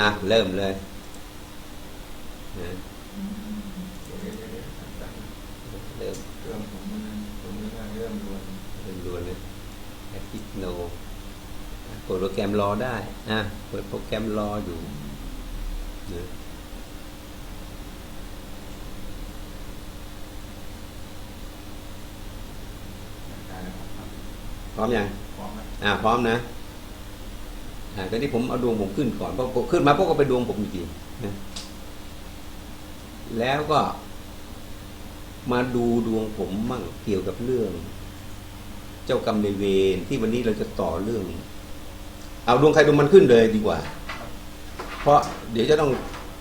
อะเริ่มเลยนะเริ่มเรื่องผมผมไม่ได้เริ่มรวนเริ่มรวนเลยแอทิโนเปิดโปรแกรมรอได้นะเปิดโปรแกรมรออยู่นะได้แล้วครับพร้อมยังพร้อมไหมอ่าพร้อมนะ อ่าตอนนี้ผมเอาดวงผมขึ้นก่อนเพราะขึ้นมาพวกก็เป็นดวงผมจริงๆนะแล้วก็มาดูดวงผมมั่งเกี่ยวกับเรื่อง เจ้ากรรมในเวรที่วันนี้เราจะต่อเรื่อง เอาดวงใครดวงมันขึ้นเลยดีกว่า เพราะเดี๋ยวจะต้อง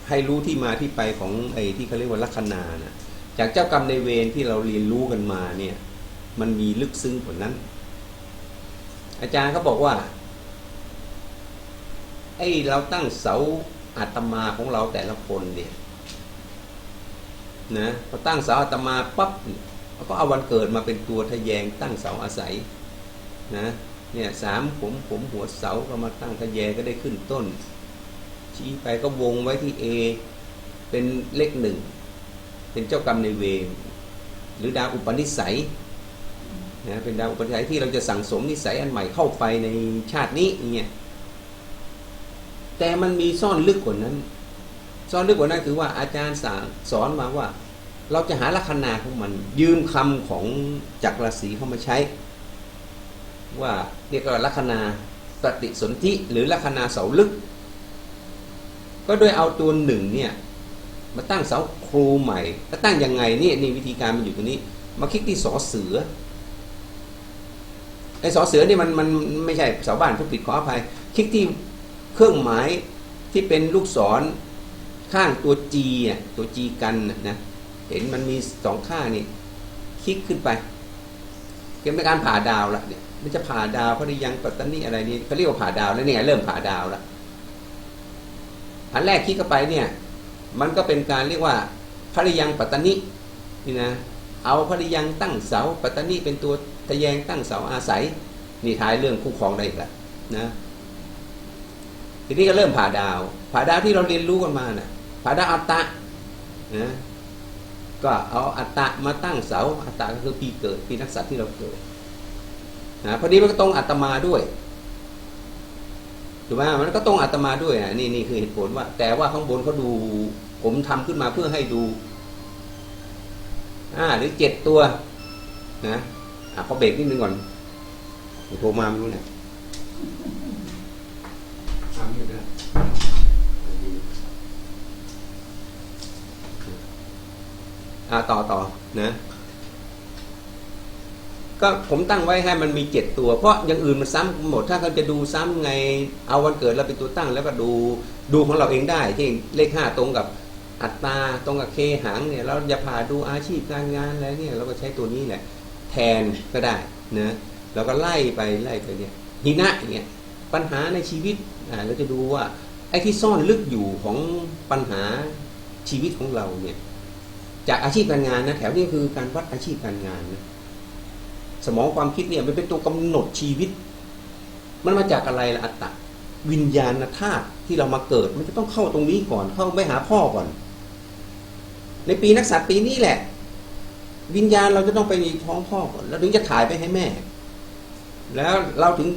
ให้รู้ที่มาที่ไปของไอ้ที่เขาเรียกว่าลัคนานะจากเจ้ากรรมในเวรที่เราเรียนรู้กันมาเนี่ย มันมีลึกซึ้งกว่านั้น อาจารย์เขาบอกว่า อ้เราตั้งเสาอาตมาของเราแต่ละคนเนี่ยนะพอตั้งเสาอาตมาปั๊บเราก็เอาวันเกิดมาเป็นตัวทะแยงตั้งเสาอาศัยนะเนี่ยสามผมผมหัวเสาก็มาตั้งทะแยงก็ได้ขึ้นต้น ชี้ไปก็วงไว้ที่ A เป็นเลขหนึ่ง เป็นเจ้ากรรมในเวรหรือดาวอุปนิสัยนะเป็นดาวอุปนิสัยที่เราจะสั่งสมนิสัยอันใหม่เข้าไปในชาตินี้เนี่ย แต่มันมีซ่อนลึกกว่านั้น ซ่อนลึกกว่านั้นคือว่าอาจารย์สอนสอนมาว่า เราจะหาลัคนาของมัน ยืมคำของจักรราศีเข้ามาใช้ ว่าเรียกว่าลัคนาปฏิสนธิหรือลัคนาเสาลึก ก็โดยเอาตัวหนึ่งเนี่ยมาตั้งเสาครูใหม่แล้วตั้งยังไงนี่นี่วิธีการมันอยู่ตรงนี้ มาคลิกที่สอเสือไอ้สอเสือนี่มันมันไม่ใช่ชาบ้านผู้ผิดขออภัย คลิกที่ เครื่องหมายที่เป็นลูกศรข้างตัวจีอะตัวจีกันนะเห็นมันมีสองข้างนี่คลิกขึ้นไปเกี่ยวกับการผ่าดาวละเนี่ยมันจะผ่าดาวเขาได้ยังปัตตานีอะไรนี่เขาเรียกว่าผ่าดาวแล้วเนี่ยเริ่มผ่าดาวละอันแรกคลิกเข้าไปเนี่ยมันก็เป็นการเรียกว่าภริยังปัตตานีนี่นะเอาภริยังตั้งเสาปัตตานีเป็นตัวทะแยงตั้งเสาอาศัยนี่ท้ายเรื่องคู่ครองได้อีกล้วนะ ทีนี้ก็เริ่มผ่าดาว ผ่าดาวที่เราเรียนรู้กันมานะ่ะผ่าดาวอัตตะนะก็เอาอัตตะมาตั้งเสา อัตตะก็คือปีเกิดปีนักษัตริย์ที่เราเกิดนะพอดีมันก็ตรงอัตมาด้วยถูกไหมมันก็ตรงอัตมาด้วยนะนี่นี่คือเหตุผลว่า แต่ว่าข้างบนเขาดู ผมทำขึ้นมาเพื่อให้ดูอ่าหรือเจ็ดตัว นะอะขอเบรกนิดนึงก่อนโทรมาไม่รู้เนี่ย ทำอยู่นะอ่าต่อต่อนะก็ผมตั้งไว้ให้มันมีเจ็ดตัว เพราะอย่างอื่นมันซ้ำหมดถ้าเขาจะดูซ้ำไงเอาวันเกิดเราเป็นตัวตั้ง แล้วก็ดูดูของเราเองได้ที่เลขห้าตรงกับอัตราตรงกับเคหางเนี่ยเราจะพาดูอาชีพการงานอะไรเนี่ยเราก็ใช้ตัวนี้แหละแทนก็ได้เนะเราก็ไล่ไปไล่ไปเนี่ยหินะอย่างเงี้ยปัญหาในชีวิต เราจะดูว่าไอ้ที่ซ่อนลึกอยู่ของปัญหาชีวิตของเราเนี่ยจากอาชีพการงานนะแถวนี้คือการวัดอาชีพการงานนะสมองความคิดเนี่ยมันเป็นตัวกำหนดชีวิต มันมาจากอะไรล่ะอัตตะวิญญาณธาตุที่เรามาเกิด มันจะต้องเข้าตรงนี้ก่อน เข้าไปหาพ่อก่อน ในปีนักษัตริย์ปีนี้แหละ วิญญาณเราจะต้องไปในท้องพ่อก่อน แล้วถึงจะถ่ายไปให้แม่ แล้วเราถึง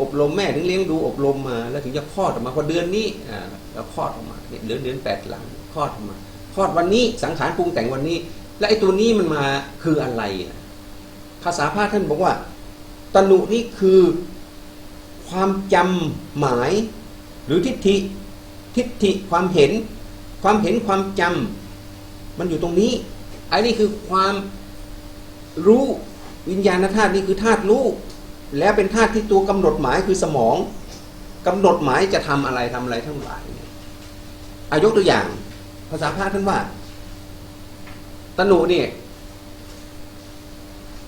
อบรมแม่ถึงเลี้ยงดูอบรมมา แล้วถึงจะคลอดออกมาพอเดือนนี้อ่าเราคลอดออกมาเนี่ยเดือนเดือนแปดหลังคลอดออกมาคลอดวันนี้สังขารปรุงแต่งวันนี้ และไอ้ตัวนี้มันมาคืออะไร ภาษาพระท่านบอกว่า ตนุนี่คือความจำหมายหรือทิฏฐิทิฏฐิความเห็น ความเห็นความจำมันอยู่ตรงนี้ไอ้นี่คือความรู้วิญญาณธาตุนี่คือธาตุรู้ แล้วเป็นธาตุที่ตัวกำหนดหมายคือสมองกำหนดหมายจะทำอะไรทำอะไรทั้งหลายเนี่ยอายกตัวอย่าง ภาษาพระท่านว่า ตนุเนี่ย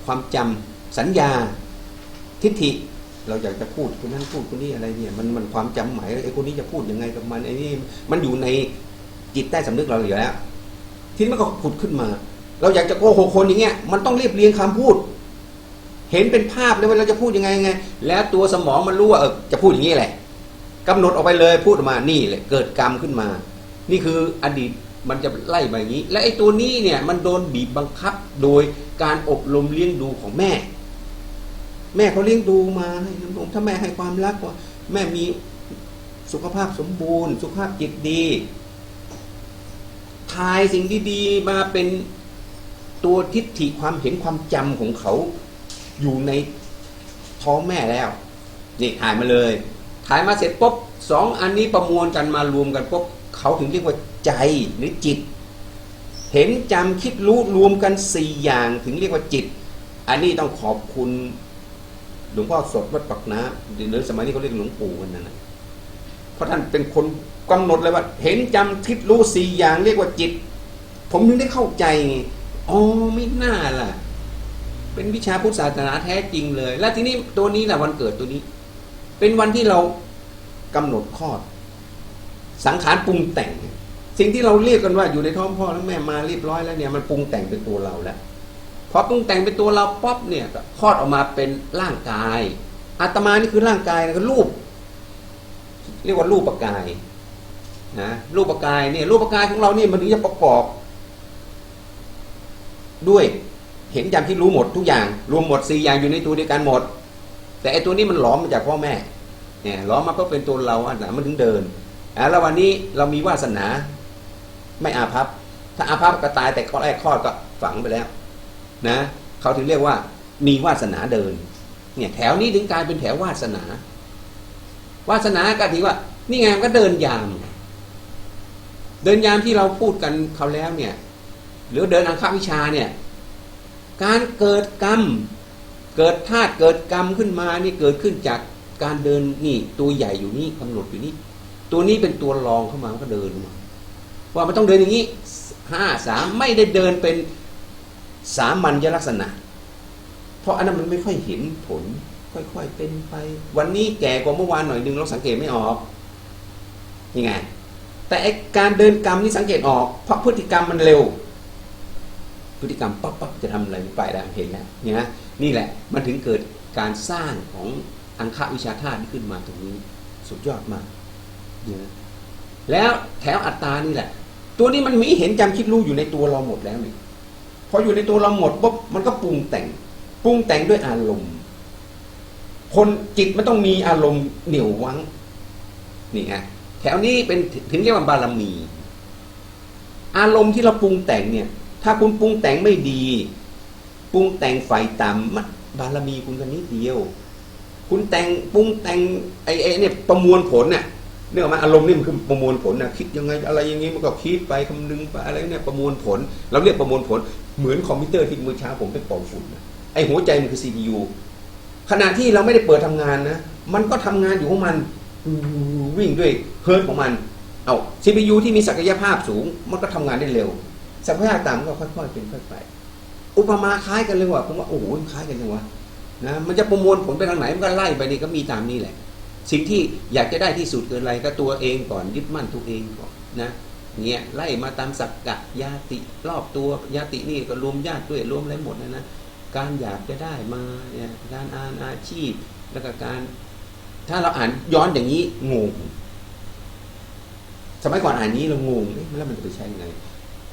ความจำสัญญาทิฏฐิ เราอยากจะพูดคนนั้นพูดคนนี้อะไรเนี่ย มันมันความจำหมายไอ้คนนี้จะพูดยังไงกับมันไอ้นี่มันอยู่ในจิตใต้สำนึกเราอยู่แล้ว ทีนี้มันก็ผุดขึ้นมา เราอยากจะโกหกคนอย่างเงี้ยมันต้องเรียบเรียงคำพูด เห็นเป็นภาพเลยว่าเราจะพูดยังไงไง แล้วตัวสมองมันรู้ว่าเออจะพูดอย่างนี้แหละกำหนดออกไปเลยพูดออกมานี่แหละเกิดกรรมขึ้นมา นี่คืออดีตมันจะไล่มาอย่างนี้ และไอ้ตัวนี้เนี่ยมันโดนบีบบังคับโดยการอบรมเลี้ยงดูของแม่ แม่เขาเลี้ยงดูมาให้นมถ้าแม่ให้ความรักว่า แม่มีสุขภาพสมบูรณ์ สุขภาพจิตดีทายสิ่งดีๆมาเป็นตัวทิฏฐิความเห็นความจำของเขา อยู่ในท้องแม่แล้ว นี่ถ่ายมาเลย ถ่ายมาเสร็จปุ๊บสองอันนี้ประมวลกันมารวมกันปุ๊บเขาถึงเรียกว่าใจหรือจิต เห็นจำคิดรู้รวมกันสี่อย่างถึงเรียกว่าจิต อันนี้ต้องขอบคุณหลวงพ่อสดวัดปักน้ำหรือสมัยนี้เขาเรียกหลวงปู่กันนะเพราะท่านเป็นคนกำหนดเลยว่า เห็นจำคิดรู้สี่อย่างเรียกว่าจิต ผมถึงได้เข้าใจอ๋อไม่น่าล่ะ เป็นวิชาพุทธศาสนาแท้จริงเลย และทีนี้ตัวนี้แหละวันเกิดตัวนี้ เป็นวันที่เรากำหนดคลอด สังขารปรุงแต่ง สิ่งที่เราเรียกกันว่าอยู่ในท้องพ่อแล้วแม่มาเรียบร้อยแล้วเนี่ยมันปรุงแต่งเป็นตัวเราแล้วพอปรุงแต่งเป็นตัวเราป๊อปเนี่ยคลอดออกมาเป็นร่างกายอาตมานี่คือร่างกายนะคือรูป เรียกว่ารูปประกายนะรูปประกายเนี่ยรูปประกายของเราเนี่ยมันถึงจะประกอบ ด้วย เห็นจำที่รู้หมดทุกอย่าง รวมหมดสี่อย่างอยู่ในตัวเดียวกันหมด แต่ไอตัวนี้มันหลอมมาจากพ่อแม่เนี่ยหลอมมาก็เป็นตัวเราอันหนมันถึงเดินอะแล้ววันนี้เรามีวาสนา ไม่อาภัพถ้าอาภัพก็ตายแต่ข้อแรกคลอก็ฝังไปแล้ว นะเขาถึงเรียกว่า มีวาสนาเดิน เนี่ย แถวนี้ถึงกลายเป็นแถววาสนา วาสนาก็ถือว่า นี่ไงก็เดินยาม เดินยามที่เราพูดกันเขาแล้วเนี่ย หรือเดินอังคาวิชาเนี่ย การเกิดกรรม เกิดธาตุเกิดกรรมขึ้นมานี่เกิดขึ้นจากการเดินนี่ตัวใหญ่อยู่นี่กำหนดอยู่นี่ ตัวนี้เป็นตัวรองเข้ามามันก็เดินมาว่ามันต้องเดินอย่างนี้ห้าสามไม่ได้เดินเป็นสามัญลักษณะ เพราะอันนั้นมันไม่ค่อยเห็นผล ค่อยๆเป็นไป วันนี้แก่กว่าเมื่อวานหน่อยนึงเราสังเกตไม่ออกยังไงแต่การเดินกรรมนี่สังเกตออก เพราะพฤติกรรมมันเร็ว พฤติกรรมปั๊บปั๊บจะทำอะไรไปแล้วเห็นแล้วเนี่ยนะนี่แหละมันถึงเกิดการสร้างของอังคาวิชาธาตุขึ้นมาตรงนี้สุดยอดมากเนี่ยนะแล้วแถวอัตตานี่แหละ ตัวนี้มันมีเห็นจำคิดรู้อยู่ในตัวเราหมดแล้วนี่พออยู่ในตัวเราหมดปุ๊บมันก็ปรุงแต่งปรุงแต่งด้วยอารมณ์ คนจิตมันต้องมีอารมณ์เหนี่ยววังนี่ไงแถวนี้เป็นถึงเรียกว่าบารมี อารมณ์ที่เราปรุงแต่งเนี่ย ถ้าคุณปรุงแต่งไม่ดี ปรุงแต่งไฟต่ำมันบารมีคุณกันนิดเดียว คุณแต่งปรุงแต่งไอ้ไอ้เนี่ยประมวลผลน่ะเนื่องมาอารมณ์นี่มันคือประมวลผลนะคิดยังไงอะไรอย่างงี้มันก็คิดไปคำนึงไปอะไรเนี่ยประมวลผล เราเรียกประมวลผลเหมือนคอมพิวเตอร์ที่มือเช้าผมไปเป่าฝุ่นนะไอ้หัวใจมันคือ CPU ขณะที่เราไม่ได้เปิดทำงานนะมันก็ทำงานอยู่ของมันวิ่งด้วยเฮิร์ตของมันเอา CPU ที่มีศักยภาพสูง มันก็ทำงานได้เร็ว ศักยภาพต่ำก็ค่อยๆเป็นค่อยไป อุปมาคล้ายกันเลยว่ะผมว่าโอ้โหมันคล้ายกันจังวะนะมันจะประมวลผลไปทางไหนมันก็ไล่ไปนี่ก็มีตามนี้แหละ สิ่งที่อยากจะได้ที่สุดเกินอะไรก็ตัวเองก่อนยึดมั่นตัวเองก่อนนะเนี่ยไล่มาตามสักกะยาติรอบตัวยาตินี่ก็รวมญาติด้วยรวมอะไรหมดนะนะการอยากจะได้มาเนี่ยการอ่านอาชีพแล้วก็การ ถ้าเราอ่านย้อนอย่างนี้งงสมัยก่อนอ่านนี้เรางงแล้วมันจะไปใช้ยังไง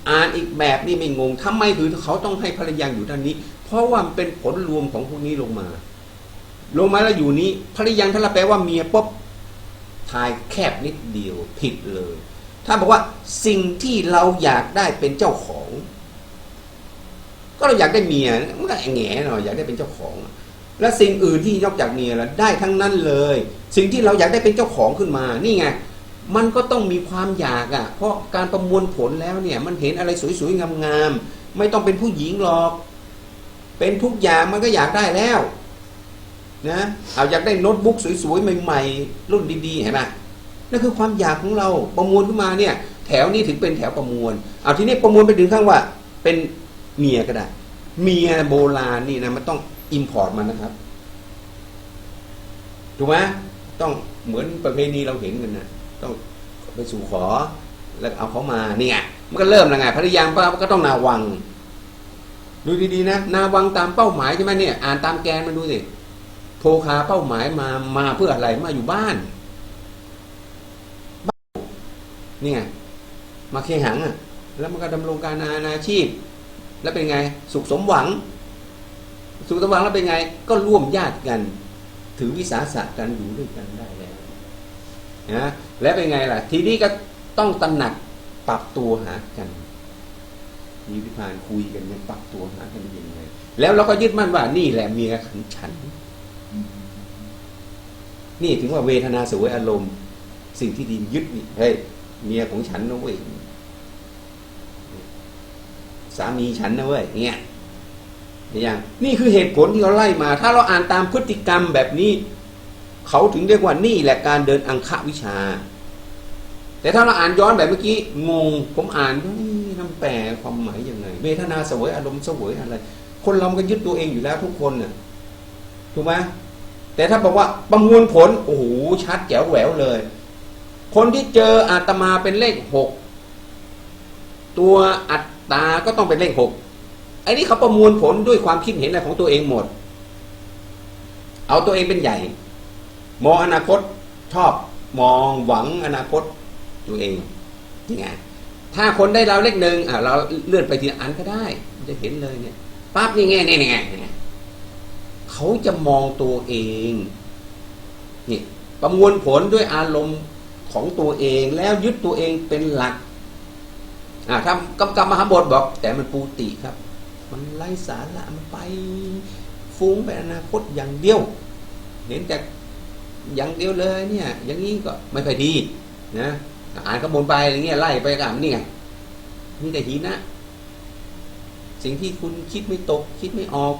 อ่านอีกแบบนี่ไม่งงทำไมถึงเขาต้องให้ภรรยาอยู่ด้านนี้ เพราะว่ามันเป็นผลรวมของพวกนี้ลงมา ลงมาแล้วอยู่นี้ภรรยาถ้าเราแปลว่าเมียปุ๊บทายแคบนิดเดียวผิดเลย ถ้าบอกว่าสิ่งที่เราอยากได้เป็นเจ้าของ ก็เราอยากได้เมียมันก็แง่หน่อยอยากได้เป็นเจ้าของ และสิ่งอื่นที่นอกจากเมียแล้วได้ทั้งนั้นเลย สิ่งที่เราอยากได้เป็นเจ้าของขึ้นมา นี่ไง มันก็ต้องมีความอยากอะ เพราะการประมวลผลแล้วเนี่ย มันเห็นอะไรสวยๆ งามๆ ไม่ต้องเป็นผู้หญิงหรอก เป็นทุกอย่างมันก็อยากได้แล้วนะเอาอยากได้โน้ตบุ๊กสวยๆ ใหม่ๆ รุ่นดีๆ เห็นไหมนั่นคือความอยากของเราประมวลขึ้นมาเนี่ย แถวนี้ถึงเป็นแถวประมวล เอาทีนี้ประมวลไปถึงข้างว่า เป็นเมียก็ได้ เมียโบราณนี่นะมันต้องอิมพอร์ตมานะครับ ถูกไหมต้องเหมือนประเพณีเราเห็นกันนะ ต้องไปสู่ขอแล้วเอาเขามานี่ไงมันก็เริ่มแล้วไงภรรยาป้าก็ต้องนาวัง ดูดีๆนะนาวังตามเป้าหมายใช่ไหมเนี่ย อ่านตามแกนมาดูสิโทคาเป้าหมายมามาเพื่ออะไรมาอยู่บ้านบ้านนี่ไงมาเคหังอะ แล้วมันก็ดำรงการงานอาชีพ แล้วเป็นไง สุขสมหวัง สุขสมหวังแล้วเป็นไง ก็ร่วมญาติกัน ถือวิสาสะกันอยู่ด้วยกันได้แล้วนะ แล้วเป็นไงล่ะ ทีนี้ก็ต้องตระหนักปรับตัวหากันมีวิพานคุยกันเนี่ยปรับตัวหากันยังไงแล้วเราก็ยึดมั่นว่านี่แหละเมียของฉัน นี่ถึงว่าเวทนาสวยอารมณ์ สิ่งที่ดียึดนี่เฮ้ยเมียของฉันนะเว้ยสามีฉันนะเว้ยเนี่ยอย่างนี่คือเหตุผลที่เขาไล่มา ถ้าเราอ่านตามพฤติกรรมแบบนี้ เขาถึงเรียกว่านี่แหละการเดินอังควิชา แต่ถ้าเราอ่านย้อนแบบเมื่อกี้งงผมอ่านนี่น้ำแปลความหมายยังไงเวทนาเสวยอารมณ์เสวยอะไร คนเราก็ยึดตัวเองอยู่แล้วทุกคนน่ะถูกไหมแต่ถ้าบอกว่าประมวลผล โอ้โหชัดแจ๋วแหววเลย คนที่เจออาตมาเป็นเลขหกตัวอัตตาก็ต้องเป็นเลขหกไอ้นี่เขาประมวลผลด้วยความคิดเห็นอะไรของตัวเองหมด เอาตัวเองเป็นใหญ่ มองอนาคตชอบมองหวังอนาคตตัวเองนี่ไงถ้าคนได้เราเลขหนึ่งอะเราเลื่อนไปทีอันก็ได้จะเห็นเลยเนี่ยปั๊บนี่ไงนี่ไงนี่ไงเขาจะมองตัวเองนี่ประมวลผลด้วยอารมณ์ของตัวเองแล้วยึดตัวเองเป็นหลักอ่าทำกำกับมหาบทบอก แต่มันปูติครับ มันไร้สาระมันไปฟุ้งไปอนาคตอย่างเดียวเห็นแต่ อย่างเดียวเลยเนี่ย อย่างนี้ก็ไม่ค่อยดีนะอ่านกระบวนไปอย่างเงี้ยไล่ไปกันนี่ไงนี่แต่ทีนะ สิ่งที่คุณคิดไม่ตก คิดไม่ออก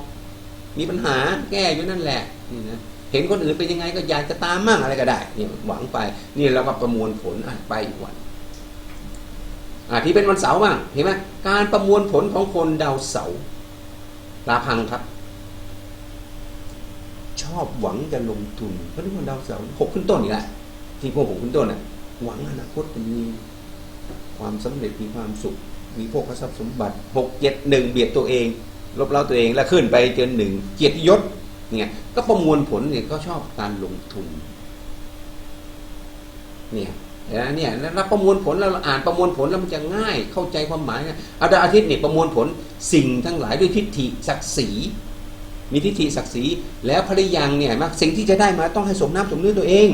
มีปัญหาแก้อยู่นั่นแหละนี่นะเห็นคนอื่นเป็นยังไงก็อยากจะตามมั่งอะไรก็ได้เนี่ยหวังไปนี่เราก็ประมวลผลอะไปอีกวันอ่าที่เป็นวันเสาร์บ้างเห็นไหมการประมวลผลของคนดาวเสาร์ลาพังครับ อบหวังจะลงทุนเพราะนี่คนดาวเสาร์หกขึ้นต้นอีกแล้วที่พวกหกขึ้นต้นอะหวังอนาคตจะมีความสำเร็จมีความสุข มีพวกทรัพย์สมบัติหกเจ็ดหนึ่งเบียดตัวเอง ลบเล้าตัวเองแล้วขึ้นไปเจนหนึ่งเกียรติยศเนี่ยก็ประมวลผลเนี่ยก็ชอบการลงทุนเนี่ยนะเนี่ยแล้วเราประมวลผลเราอ่านประมวลผลแล้วมันจะง่ายเข้าใจความหมายนะเอาดาวอาทิตย์เนี่ยประมวลผลสิ่งทั้งหลายด้วยทิฏฐิศักดิ์ศรี มีทิฏฐิศักดิ์ศรีแล้วภริยังเนี่ยมาสิ่งที่จะได้มาต้องให้สมน้ำสมเนื้อตัวเอง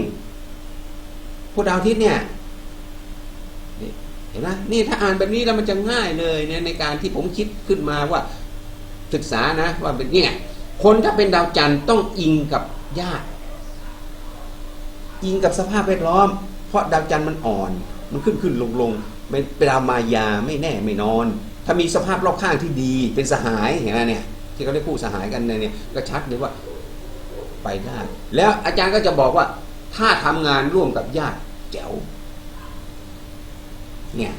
พวกดาวทิตย์เนี่ยเห็นไหมนี่ถ้าอ่านแบบนี้แล้วมันจะง่ายเลยเนี่ยในการที่ผมคิดขึ้นมาว่าศึกษานะว่าเป็นเนี่ยคนถ้าเป็นดาวจันทร์ต้องอิงกับญาติอิงกับสภาพแวดล้อม เพราะดาวจันทร์มันอ่อน มันขึ้นขึ้นลงลงเป็นดาวมายาไม่แน่ไม่นอน ถ้ามีสภาพรอบข้างที่ดีเป็นสหายเห็นไหมเนี่ย ที่เขาได้คู่สหายกันเนี่ยก็ชัดเลยว่าไปได้แล้วอาจารย์ก็จะบอกว่า ถ้าทำงานร่วมกับญาติแจ๋วเนี่ย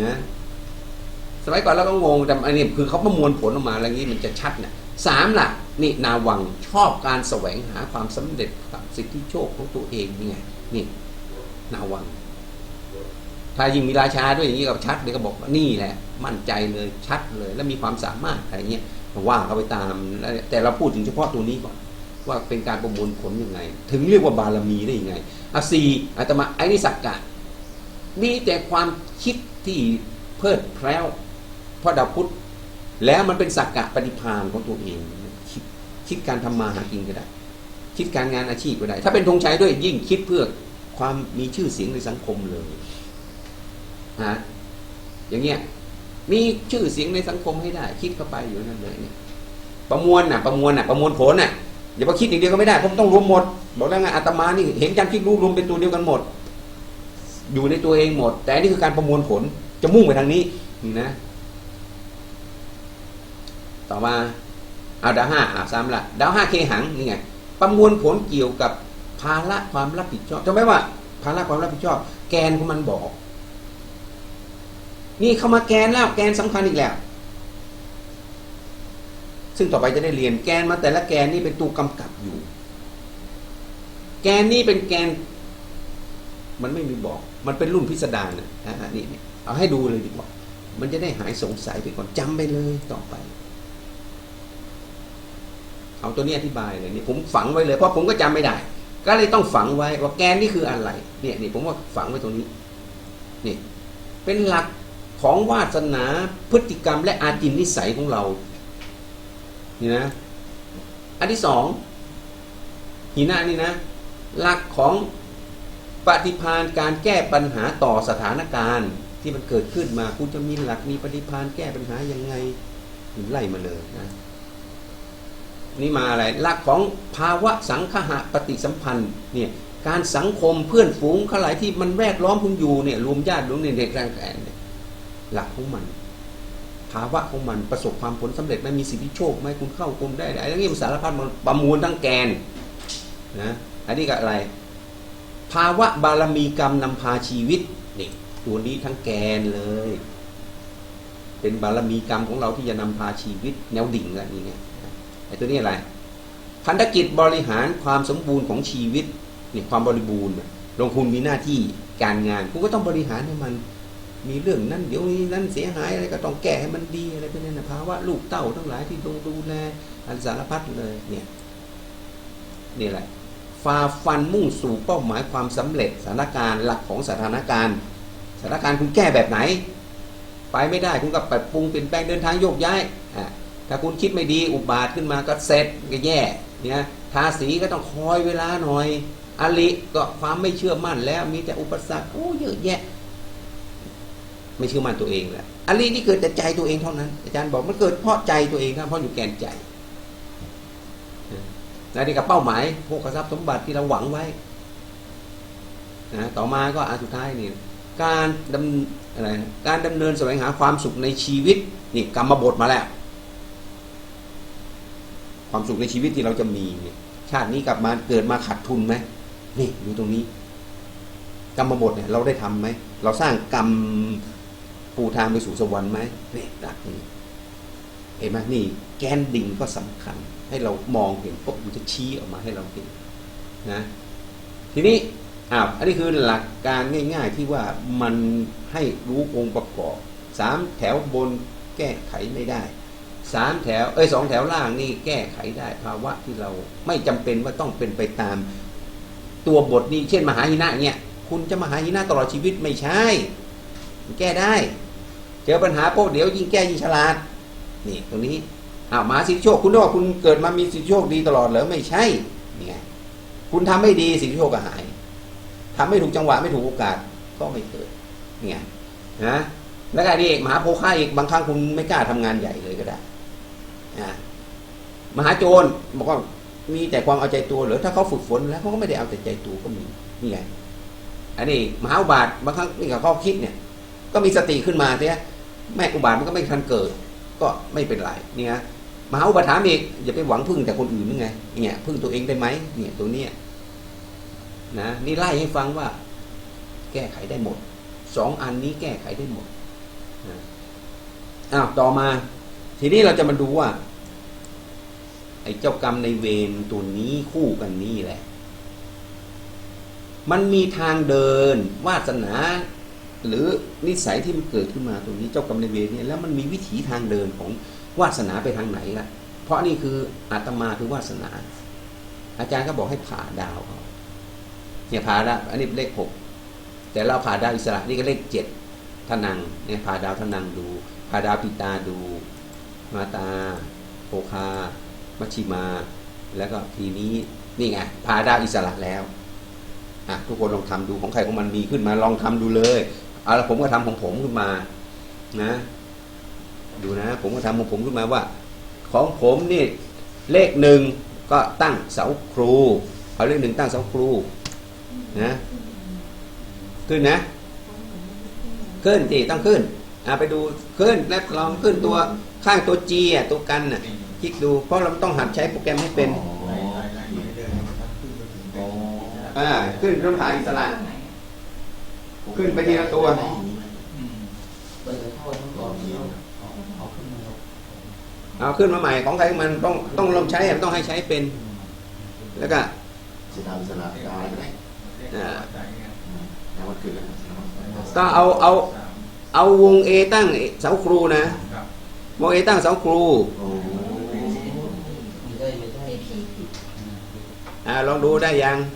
นะสมัยก่อนเราก็งงแต่อันนี้คือเขาประมวลผลออกมาอะไรอย่างนี้มันจะชัดเนี่ยสามล่ะนี่นาวังชอบการแสวงหาความสำเร็จกับสิทธิโชคของตัวเองนี่ไงนี่นาวัง ถ้ายิ่งมีราชาด้วยอย่างนี้ก็ชัดเลยก็บอกว่านี่แหละ มั่นใจเลยชัดเลย แล้วมีความสามารถอะไรเงี้ย ว่าเขาไปตาม แต่เราพูดถึงเฉพาะตัวนี้ก่อน ว่าเป็นการประมวลผลยังไง ถึงเรียกว่าบารมีได้ยังไงอาซีอาตมาไอ้นี่สักกะมีแต่ความคิดที่เพิดแพร้วเพราะดาวพุธแล้วมันเป็นสักกะปฏิพานของตัวเองคิดคิดการทำมาหากินก็ได้ คิดการงานอาชีพก็ได้ ถ้าเป็นธงชัยด้วยยิ่งคิดเพื่อความมีชื่อเสียงในสังคมเลยฮะอย่างเงี้ย มีชื่อเสียงในสังคมให้ได้ คิดเข้าไปอยู่นั่นเลยเนี่ยประมวลน่ะประมวลน่ะประมวลผลน่ะอย่าไปคิดอย่างเดียวก็ไม่ได้ผมต้องรวมหมด บอกแล้วไงอาตมานี่เห็นการคิดรู้รวมเป็นตัวเดียวกันหมด อยู่ในตัวเองหมด แต่นี่คือการประมวลผลจะมุ่งไปทางนี้นะ ต่อมาเอาดาวห้าอาซ้ำละดาวห้าเคหังนี่ไงประมวลผลเกี่ยวกับภาระความรับผิดชอบจำไว้ว่าภาระความรับผิดชอบ แกนของมันบอก นี่เข้ามาแกนแล้วแกนสำคัญอีกแล้ว ซึ่งต่อไปจะได้เรียนแกนมาแต่ละแกนนี่เป็นตัวกำกับอยู่ แกนนี่เป็นแกน มันไม่มีบอก มันเป็นรุ่นพิสดารนะอ่านี่นี่เอาให้ดูเลยดีกว่า มันจะได้หายสงสัยไปก่อนจำไปเลยต่อไปเอาตัวนี้อธิบายเลยนี่ผมฝังไว้เลยเพราะผมก็จำไม่ได้ ก็เลยต้องฝังไว้ว่าแกนนี่คืออะไร เนี่ยนี่ผมว่าฝังไว้ตรงนี้ นี่ เป็นหลัก ของวาสนาพฤติกรรมและอาจินนิสัยของเรานี่นะอันที่สองหินะนี่นะ หลักของปฏิพานการแก้ปัญหาต่อสถานการณ์ที่มันเกิดขึ้นมาคุณจะมีหลักมีปฏิพานแก้ปัญหายังไงไล่มาเลยนะนี่มาอะไรหลักของภาวะสังคหะปฏิสัมพันธ์เนี่ยการสังคมเพื่อนฝูงเขาหลายที่มันแวดล้อมคุณอยู่เนี่ยรวมญาติรวมเนี่ยเด็กแรงแอนเนี่ย หลักของมันภาวะของมันประสบความผลสำเร็จไหมมีสิทธิโชคไหมคุณเข้ากรมได้อะไรอย่างนี้มันสารพัดมันประมวลทั้งแกนนะอันนี้ก็อะไร ภาวะบารมีกรรมนำพาชีวิตนี่ตัวนี้ทั้งแกนเลย เป็นบารมีกรรมของเราที่จะนำพาชีวิตแนวดิ่งแล้วนี่ไงไอ้ตัวนี้อะไรพันธกิจบริหารความสมบูรณ์ของชีวิตนี่ความบริบูรณ์ลงคุณมีหน้าที่การงานคุณก็ต้องบริหารให้มัน มีเรื่องนั้นเดี๋ยวนี้นั้นเสียหายอะไรก็ต้องแก้ให้มันดีอะไรเป็นนั่นนะภาวะลูกเต้าทั้งหลายที่ต้องดูแลอันสารพัดเลยเนี่ยนี่แหละฝ่าฟันมุ่งสู่เป้าหมายความสำเร็จสถานการณ์หลักของสถานการณ์สถานการณ์คุณแก้แบบไหน ไปไม่ได้คุณก็ปรับปรุงเปลี่ยนแปลงเดินทางโยกย้ายอะถ้าคุณคิดไม่ดีอุบาทขึ้นมาก็เสร็จก็แย่เนี่ยทาสีก็ต้องคอยเวลาหน่อยอลิก็ความไม่เชื่อมั่นแล้วมีแต่อุปสรรคโอ้เยอะแยะ ไม่เชื่อมั่นตัวเองแหละอันนี้นี่เกิดแต่ใจตัวเองเท่านั้น อาจารย์บอกมันเกิดเพราะใจตัวเองนะเพราะอยู่แกนใจและนี่กับเป้าหมายพวกทรัพย์สมบัติที่เราหวังไว้นะต่อมาก็อันสุดท้ายนี่การดำอะไรการดำเนินแสวงหาความสุขในชีวิตนี่กรรมบทมาแล้ว ความสุขในชีวิตที่เราจะมีเนี่ยชาตินี้กลับมาเกิดมาขาดทุนไหมนี่อยู่ตรงนี้ กรรมบทเนี่ยเราได้ทำไหมเราสร้างกรรม ปูทางไปสู่สวรรค์ไหมนี่ดักนี่เห็นไหมนี่แกนดิ่งก็สำคัญ ให้เรามองเห็นปุ๊บมันจะชี้ออกมาให้เราเห็นนะทีนี้อ้าวอันนี้คือหลักการง่าย ๆ ที่ว่ามันให้รู้องค์ประกอบสามแถวบนแก้ไขไม่ได้สามแถวเอ้ยสองแถวล่างนี่แก้ไขได้ภาวะที่เราไม่จำเป็นว่าต้องเป็นไปตาม ตัวบทนี้เช่นมหาหินะเนี่ยคุณจะมหาหินะตลอดชีวิตไม่ใช่แก้ได้ เจอปัญหาโป๊ะเดี๋ยวยิ่งแก้ยิ่งฉลาด นี่ตรงนี้อ้าวมหาสิทธิโชค คุณนึกว่าคุณเกิดมามีสิทธิโชคดีตลอดเหรอไม่ใช่นี่ไงคุณทำไม่ดีสิทธิโชคก็หายทำไม่ถูกจังหวะไม่ถูกโอกาสก็ไม่เกิดนี่ไงนะแล้วก็นนี้เอกมหาโภคะอีกบางครั้งคุณไม่กล้าทำงานใหญ่เลยก็ได้นะมหาโจรบอกว่ามีแต่ความเอาใจตัวหรือถ้าเขาฝึกฝนแล้วเขาก็ไม่ได้เอาแต่ใจตัวก็มีนี่ไงอันนี้มหาบาทบางครั้งนี่กับข้อคิดเนี่ย ก็มีสติขึ้นมาเนี่ย แม่อุบาทมันก็ไม่ทันเกิด ก็ไม่เป็นไรเนี่ยมหาอุปถามอีกอย่าไปหวังพึ่งแต่คนอื่นนึงไงเนี่ยพึ่งตัวเองได้ไหมเนี่ยตัวเนี้ยนะนี่ไล่ให้ฟังว่า แก้ไขได้หมดสองอันนี้แก้ไขได้หมดอ้าวต่อมา ทีนี้เราจะมาดูว่า ไอ้เจ้ากรรมในเวรตัวนี้คู่กันนี่แหละ มันมีทางเดิน วาสนา หรือนิสัยที่มันเกิดขึ้นมาตรงนี้เจ้ากรรมในายเวรเนี่ยแล้วมันมีวิถีทางเดินของวาสนาไปทางไหนล่ะ เพราะนี่คืออาตมาคือวาสนา อาจารย์ก็บอกให้ผ่าดาวเขาเนี่ยผ่าดาวอันนี้เลขหกแต่เราผ่าดาวอิสระนี่ก็เลขเจ็ดทนังเนี่ยผ่าดาวทนังดูผ่าดาวปิตาดู มาตาโภคามัชชิมา แล้วก็ทีนี้นี่ไงผ่าดาวอิสระแล้วอะทุกคนลองทำดูของใครของมันมีขึ้นมาลองทำดูเลย เอาละผมก็ทำของผมขึ้นมา นะ ดูนะ ผมก็ทำของผมขึ้นมาว่า ของผมนี่เลขหนึ่งก็ตั้งเสาครูเอาเลขหนึ่งตั้งเสาครูนะขึ้นนะ ขึ้นสิต้องขึ้นอะไปดูขึ้นแล้วลองขึ้นตัวข้างตัวจีอะตัวกันน่ะคลิกดูเพราะเราต้องหัดใช้โปรแกรมให้เป็นไล่ไล่ไล่ไล่เดินมันขึ้นไปถึงเป็นอ่าขึ้นต้องผ่านอิสระ ขึ้นไปทีละตัวเปิดเข้าทั้งก่อนเอาเอาขึ้นมาลงเอาขึ้นมาใหม่ของใครของมันต้องต้องลองใช้อะต้องให้ใช้เป็น แล้วก็สีดำสลับได้ไหมอ่าแล้วมันคือก็เอาเอาเอาวงเอตั้งเสาครูนะครับวงเอตั้งเสาครูโอ้ไม่ได้ไม่ได้อ่าลองดูได้ยังไ